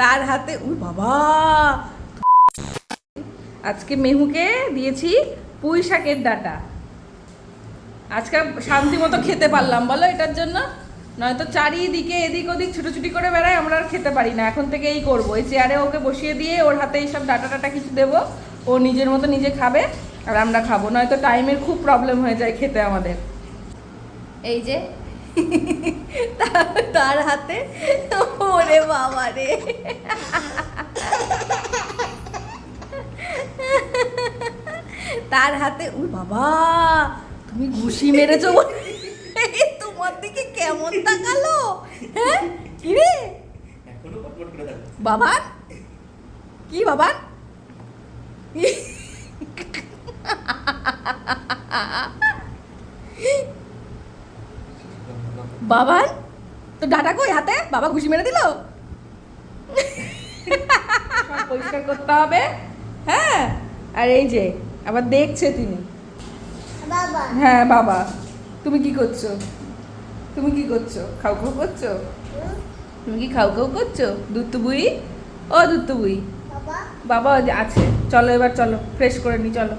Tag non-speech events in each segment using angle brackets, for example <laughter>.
তার হাতে উ বাবা, আজকে মেহুকে দিয়েছি পুঁই শাকের ডাটা। আজকে শান্তি মতো খেতে পারলাম, বলো এটার জন্য? নয়তো চারিদিকে এদিক ওদিক ছুটোছুটি করে বেড়ায় আমরা আর খেতে পারি না। এখন থেকে এই করব। এই চেয়ারে ওকে বসিয়ে দিয়ে ওর হাতে এইসব ডাটা টাটা কিছু দেবো। ও নিজের মতো নিজে খাবে আর আমরা খাব। নয়তো টাইমের খুব প্রবলেম হয়ে যায় খেতে আমাদের। এই যে। <laughs> তার- হাতে? ওরে বাবা রে। তার হাতে ও বাবা তুমি ঘুষি মেরেছো বলে। তোমার দিকে কেমন তাকালো? হ্যাঁ? করে বাবার? কি বাবার? বাবার? তো ডাটা কই হাতে? বাবা ঘুষি মেরে দিল? পরিষ্কার করতে হবে। হ্যাঁ? আর এই যে আবার দেখছে তিনি। বাবা। হ্যাঁ বাবা। তুমি কি করছ? তুমি কি করছ? খাও খাও করছ? তুমি কি খাও খাও করছ? দুত্তু বুই ও দুত্তু বুই বাবা। আছে। চলো এবার চলো ফ্রেশ করে নি চলো।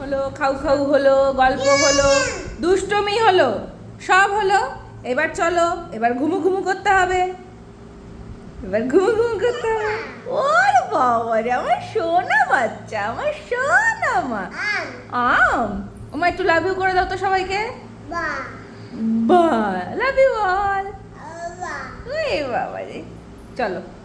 হলো খাউ খাউ হলো গল্প হলো দুষ্টমি হলো সব হলো। এবার চলো এবার ঘুমু ঘুমু করতে হবে। এবার ঘুমু ঘুমু করতে হবে। ওর বাবা রে আমার সোনা বাচ্চা আমার সোনা মা। আম। আম? ওমা একটু লাভ ইউ করে দাও তো সবাইকে। বা। লাভ ইউ অল বাবা রে। চলো।